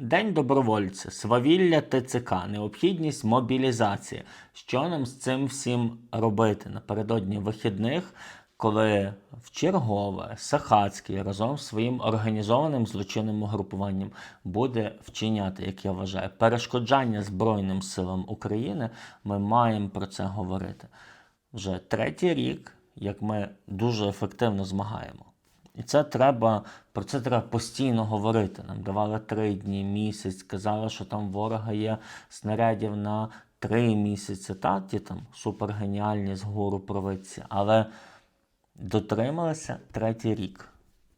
День добровольця, свавілля ТЦК, необхідність мобілізації. Що нам з цим всім робити напередодні вихідних, коли в чергове Сахацький разом з своїм організованим злочинним угрупуванням буде вчиняти, як я вважаю, перешкоджання Збройним силам України, ми маємо про це говорити. Вже третій рік, як ми дуже ефективно змагаємо. І це треба, про це треба постійно говорити. Нам давали три дні, місяць, казали, що там ворога є снарядів на три місяці. Та ті там супергеніальні з гору провидці. Але дотрималися третій рік.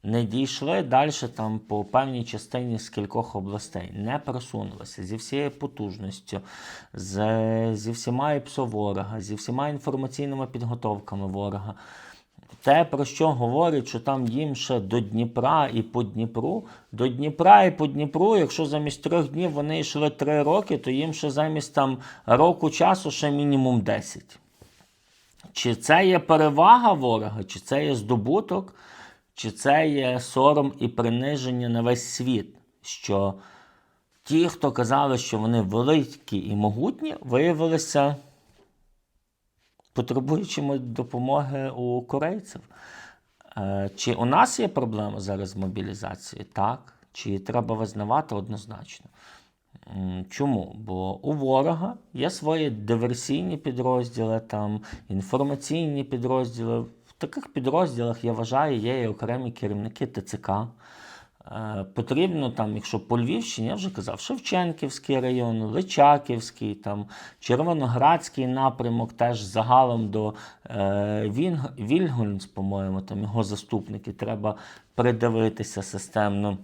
Не дійшли далі там по певній частині з кількох областей, не просунулися зі всією потужністю, з, зі всіма ІПСО ворога, зі всіма інформаційними підготовками ворога. Те, про що говорять, що там їм ще до Дніпра і по Дніпру, до Дніпра і по Дніпру, якщо замість трьох днів вони йшли три роки, то їм ще замість там року часу ще мінімум 10. Чи це є перевага ворога, чи це є здобуток, чи це є сором і приниження на весь світ, що ті, хто казали, що вони великі і могутні, виявилися потребуючими допомоги у корейців. Е, Чи у нас є проблема зараз з мобілізацією? Так. Чи треба визнавати однозначно? Чому? Бо у ворога є свої диверсійні підрозділи, там, інформаційні підрозділи. В таких підрозділах, я вважаю, є і окремі керівники ТЦК. Е, Потрібно там, якщо по Львівщині, я вже казав, Шевченківський район, Личаківський, там, Червоноградський напрямок, теж загалом до е, Вільгольмс, по-моєму, там його заступники, треба придивитися системно.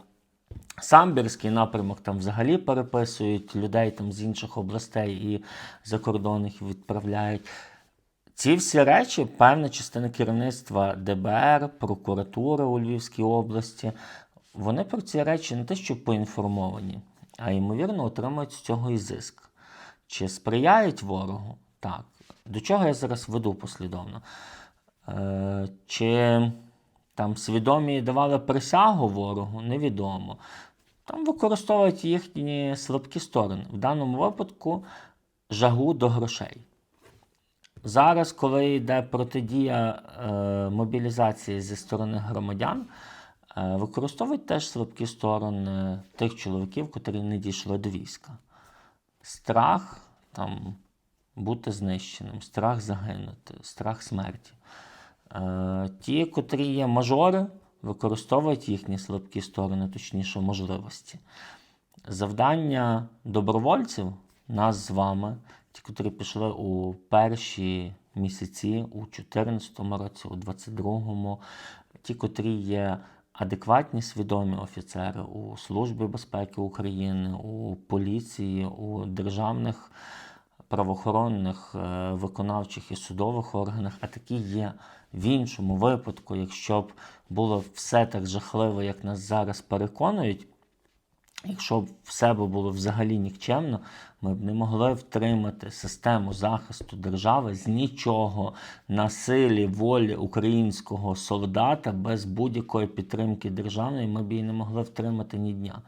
Самбірський напрямок там взагалі переписують людей там з інших областей і закордонних відправляють. Ці всі речі, певна частина керівництва ДБР, прокуратури у Львівській області, вони про ці речі не те, що поінформовані, а ймовірно отримують з цього і зиск. Чи сприяють ворогу? Так. До чого я зараз веду послідовно? Е, чи там свідомі давали присягу ворогу, невідомо. Там використовують їхні слабкі сторони. В даному випадку жагу до грошей. Зараз, коли йде протидія е, мобілізації зі сторони громадян, використовують теж слабкі сторони тих чоловіків, котрі не дійшли до війська. Страх там, бути знищеним, страх загинути, страх смерті. Е, ті, котрі є мажори, використовують їхні слабкі сторони, точніше, можливості. Завдання добровольців, нас з вами, ті, котрі пішли у перші місяці, у 2014 році, у 2022, ті, котрі є адекватні свідомі офіцери у Службі безпеки України, у поліції, у державних правоохоронних, е, виконавчих і судових органах, а такі є в іншому випадку, якщо б було все так жахливо, як нас зараз переконують. Якщо б все б було взагалі нікчемно, ми б не могли втримати систему захисту держави з нічого на силі волі українського солдата без будь-якої підтримки державної, ми б її не могли втримати ні дня.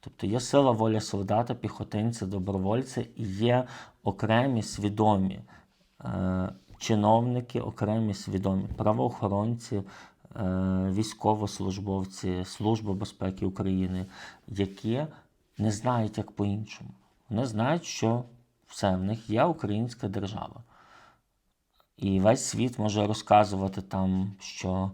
Тобто є сила воля солдата, піхотинця, добровольця і є окремі свідомі е, чиновники, окремі свідомі правоохоронці, військовослужбовці, Служба безпеки України, які не знають як по-іншому. Вони знають, що все, в них є українська держава. І весь світ може розказувати там, що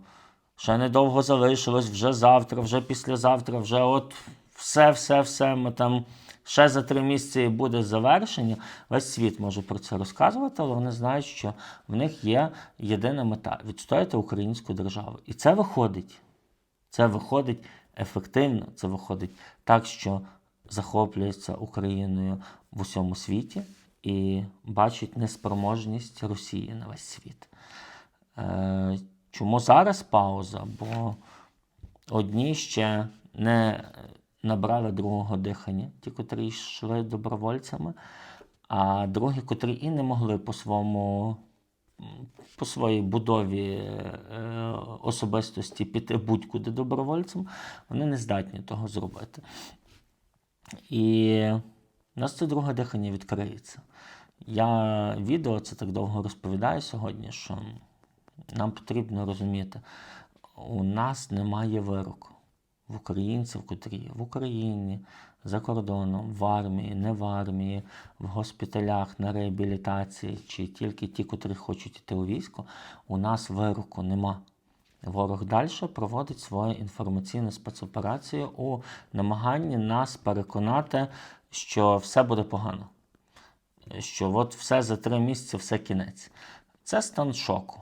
ще недовго залишилось, вже завтра, вже післязавтра, вже от все, все, все. Ми там ще за три місяці буде завершення. Весь світ може про це розказувати, але вони знають, що в них є єдина мета відстояти українську державу. І це виходить. Це виходить ефективно, це виходить так, що захоплюється Україною в усьому світі і бачить неспроможність Росії на весь світ. Е, чому зараз пауза? Бо одні ще не набрали другого дихання, ті, котрі йшли добровольцями, а другі, котрі і не могли по своєму. По своїй будові е, особистості піти будь-куди добровольцем, вони не здатні того зробити. І у нас це друге дихання відкриється. Я відео це так довго розповідаю сьогодні, що нам потрібно розуміти, у нас немає вироку в українців, котрі в Україні, за кордоном, в армії, не в армії, в госпіталях, на реабілітації, чи тільки ті, котрі хочуть йти у військо, у нас вироку нема. Ворог далі проводить свою інформаційну спецоперацію у намаганні нас переконати, що все буде погано. Що от все за три місяці, все кінець. Це стан шоку.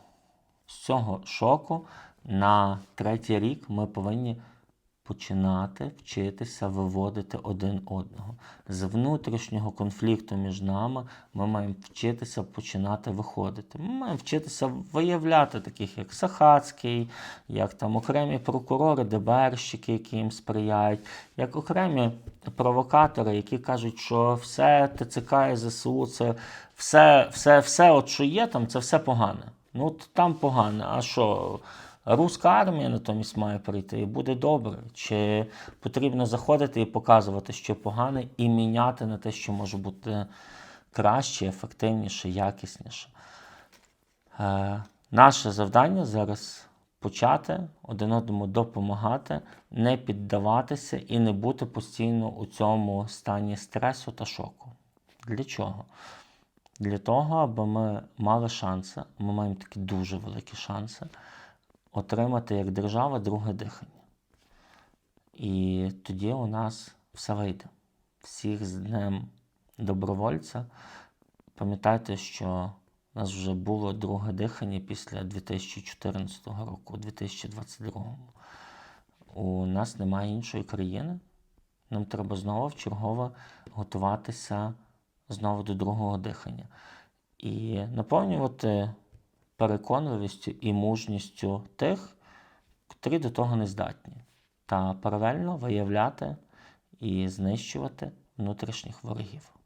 З цього шоку на третій рік ми повинні починати вчитися виводити один одного. З внутрішнього конфлікту між нами ми маємо вчитися починати виходити. Ми маємо вчитися виявляти таких, як Сахацький, як там окремі прокурори, ДБРщики, які їм сприяють, як окремі провокатори, які кажуть, що все ТЦК і ЗСУ, це все, все, все, от що є там, це все погане. Ну, от там погане. А що? Руська армія натомість має прийти і буде добре. Чи потрібно заходити і показувати, що погане, і міняти на те, що може бути краще, ефективніше, якісніше. Е, наше завдання зараз почати один одному допомагати, не піддаватися і не бути постійно у цьому стані стресу та шоку. Для чого? Для того, аби ми мали шанси, ми маємо такі дуже великі шанси отримати як держава друге дихання. І тоді у нас все вийде. Всіх з Днем добровольця. Пам'ятайте, що у нас вже було друге дихання після 2014 року, у 2022. У нас немає іншої країни. Нам треба знову в чергове готуватися знову до другого дихання. І наповнювати переконливістю і мужністю тих, котрі до того не здатні, та паралельно виявляти і знищувати внутрішніх ворогів.